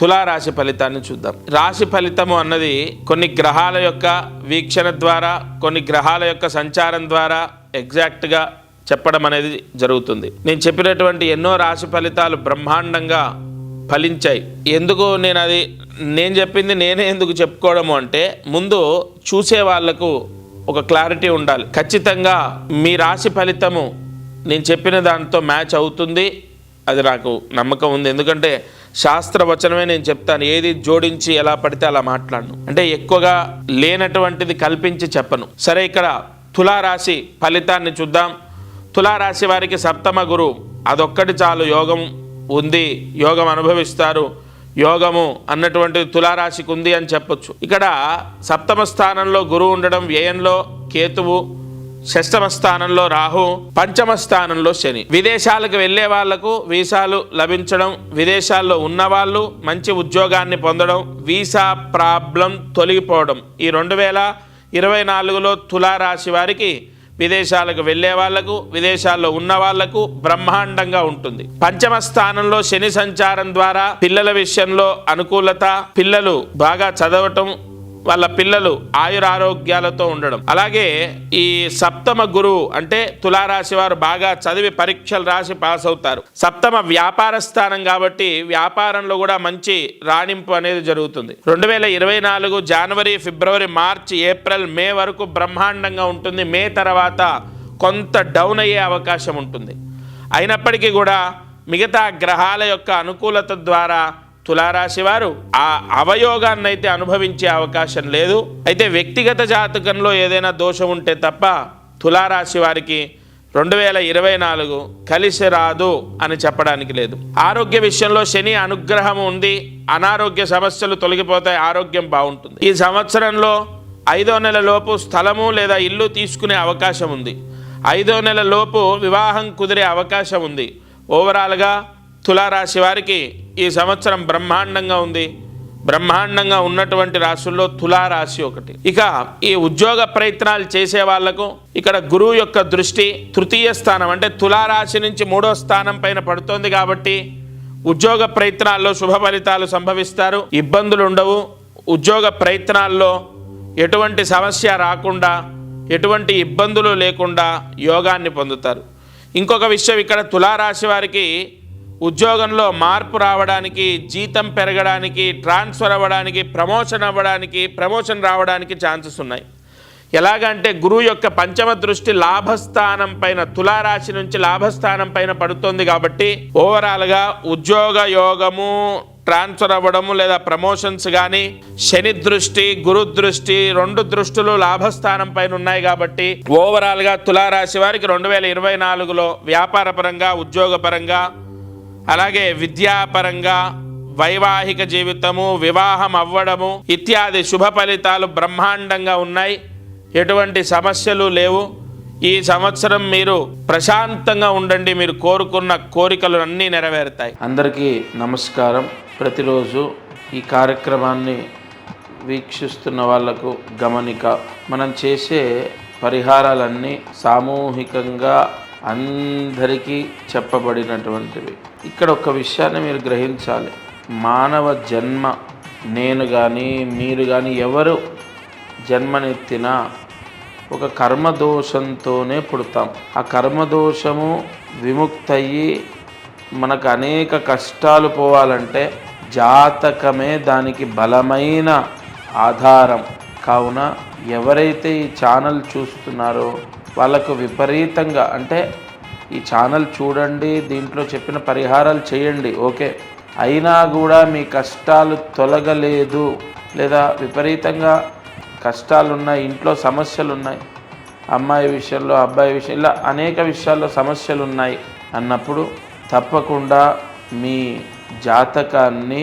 తులారాశి ఫలితాన్ని చూద్దాం. రాశి ఫలితము అన్నది కొన్ని గ్రహాల యొక్క వీక్షణ ద్వారా కొన్ని గ్రహాల యొక్క సంచారం ద్వారా ఎగ్జాక్ట్గా చెప్పడం అనేది జరుగుతుంది. నేను చెప్పినటువంటి ఎన్నో రాశి ఫలితాలు బ్రహ్మాండంగా ఫలించాయి. ఎందుకు నేను అది నేను చెప్పింది నేనే ఎందుకు చెప్పుకోవడము అంటే ముందు చూసే వాళ్ళకు ఒక క్లారిటీ ఉండాలి. ఖచ్చితంగా మీ రాశి ఫలితము నేను చెప్పిన దానితో మ్యాచ్ అవుతుంది. అది నాకు నమ్మకం ఉంది. ఎందుకంటే శాస్త్రవచనమే నేను చెప్తాను. ఏది జోడించి ఎలా పడితే అలా మాట్లాడను. అంటే ఎక్కువగా లేనటువంటిది కల్పించి చెప్పను. సరే ఇక్కడ తులారాశి ఫలితాన్ని చూద్దాం. తులారాశి వారికి సప్తమ గురు అదొక్కటి చాలు యోగం ఉంది యోగం అనుభవిస్తారు యోగము అన్నటువంటి తులారాశికి ఉంది అని చెప్పొచ్చు. ఇక్కడ సప్తమ స్థానంలో గురువు ఉండడం వ్యయంలో కేతువు షష్టమ స్థానంలో రాహు పంచమ స్థానంలో శని. విదేశాలకు వెళ్ళే వాళ్ళకు వీసాలు లభించడం విదేశాల్లో ఉన్నవాళ్ళు మంచి ఉద్యోగాన్ని పొందడం వీసా ప్రాబ్లం తొలగిపోవడం. ఈ రెండు వేల ఇరవై నాలుగులో తులారాశి వారికి విదేశాలకు వెళ్ళే వాళ్ళకు విదేశాల్లో ఉన్న వాళ్ళకు బ్రహ్మాండంగా ఉంటుంది. పంచమ స్థానంలో శని సంచారం ద్వారా పిల్లల విషయంలో అనుకూలత పిల్లలు బాగా చదవటం వాళ్ళ పిల్లలు ఆయురారోగ్యాలతో ఉండడం. అలాగే ఈ సప్తమ గురువు అంటే తులారాశి వారు బాగా చదివి పరీక్షలు రాసి పాస్ అవుతారు సప్తమ వ్యాపార స్థానం కాబట్టి వ్యాపారంలో కూడా మంచి రాణింపు అనేది జరుగుతుంది. రెండు వేల ఇరవై నాలుగు జనవరి ఫిబ్రవరి మార్చి ఏప్రిల్ మే వరకు బ్రహ్మాండంగా ఉంటుంది. మే తర్వాత కొంత డౌన్ అయ్యే అవకాశం ఉంటుంది. అయినప్పటికీ కూడా మిగతా గ్రహాల యొక్క అనుకూలత ద్వారా తులారాశి వారు ఆ అవయోగాన్ని అయితే అనుభవించే అవకాశం లేదు. అయితే వ్యక్తిగత జాతకంలో ఏదైనా దోషం ఉంటే తప్ప తులారాశి వారికి రెండు వేల ఇరవై నాలుగు కలిసి రాదు అని చెప్పడానికి లేదు. ఆరోగ్య విషయంలో శని అనుగ్రహం ఉంది. అనారోగ్య సమస్యలు తొలగిపోతాయి. ఆరోగ్యం బాగుంటుంది. ఈ సంవత్సరంలో ఐదో నెల లోపు స్థలము లేదా ఇల్లు తీసుకునే అవకాశం ఉంది. ఐదో నెల లోపు వివాహం కుదిరే అవకాశం ఉంది. ఓవరాల్గా తులారాశి వారికి ఈ సంవత్సరం బ్రహ్మాండంగా ఉంది. బ్రహ్మాండంగా ఉన్నటువంటి రాశుల్లో తులారాశి ఒకటి. ఇక ఈ ఉద్యోగ ప్రయత్నాలు చేసే వాళ్ళకు ఇక్కడ గురువు యొక్క దృష్టి తృతీయ స్థానం అంటే తులారాశి నుంచి మూడో స్థానం పైన పడుతోంది కాబట్టి ఉద్యోగ ప్రయత్నాల్లో శుభ ఫలితాలు సంభవిస్తారు. ఇబ్బందులు ఉండవు. ఉద్యోగ ప్రయత్నాల్లో ఎటువంటి సమస్య రాకుండా ఎటువంటి ఇబ్బందులు లేకుండా యోగాన్ని పొందుతారు. ఇంకొక విషయం ఇక్కడ తులారాశి వారికి ఉద్యోగంలో మార్పు రావడానికి జీతం పెరగడానికి ట్రాన్స్ఫర్ అవ్వడానికి ప్రమోషన్ అవ్వడానికి ప్రమోషన్ రావడానికి ఛాన్సెస్ ఉన్నాయి. ఎలాగంటే గురువు యొక్క పంచమ దృష్టి లాభస్థానం పైన తులారాశి నుంచి లాభస్థానం పైన పడుతుంది కాబట్టి ఓవరాల్గా ఉద్యోగ యోగము ట్రాన్స్ఫర్ అవ్వడము లేదా ప్రమోషన్స్ కానీ శని దృష్టి గురు దృష్టి రెండు దృష్టులు లాభస్థానం పైన ఉన్నాయి కాబట్టి ఓవరాల్గా తులారాశి వారికి రెండు వేల ఇరవై నాలుగులో వ్యాపారపరంగా ఉద్యోగపరంగా అలాగే విద్యాపరంగా వైవాహిక జీవితము వివాహం అవ్వడము ఇత్యాది శుభ ఫలితాలు బ్రహ్మాండంగా ఉన్నాయి. ఎటువంటి సమస్యలు లేవు. ఈ సంవత్సరం మీరు ప్రశాంతంగా ఉండండి. మీరు కోరుకున్న కోరికలు అన్నీ నెరవేరుతాయి. అందరికీ నమస్కారం. ప్రతిరోజు ఈ కార్యక్రమాన్ని వీక్షిస్తున్న వాళ్ళకు గమనిక. మనం చేసే పరిహారాలన్నీ సామూహికంగా అందరికీ చెప్పబడినటువంటివి. ఇక్కడ ఒక విషయాన్ని మీరు గ్రహించాలి. మానవ జన్మ నేను కానీ మీరు కానీ ఎవరు జన్మనెత్తినా ఒక కర్మదోషంతోనే పుడతాం. ఆ కర్మదోషము విముక్తయ్యి మనకు అనేక కష్టాలు పోవాలంటే జాతకమే దానికి బలమైన ఆధారం. కావున ఎవరైతే ఈ ఛానల్ చూస్తున్నారో వాళ్ళకు విపరీతంగా అంటే ఈ ఛానల్ చూడండి దీంట్లో చెప్పిన పరిహారాలు చేయండి ఓకే. అయినా కూడా మీ కష్టాలు తొలగలేదు లేదా విపరీతంగా కష్టాలు ఉన్నాయి ఇంట్లో సమస్యలు ఉన్నాయి అమ్మాయి విషయంలో అబ్బాయి విషయం ఇలా అనేక విషయాల్లో సమస్యలు ఉన్నాయి అన్నప్పుడు తప్పకుండా మీ జాతకాన్ని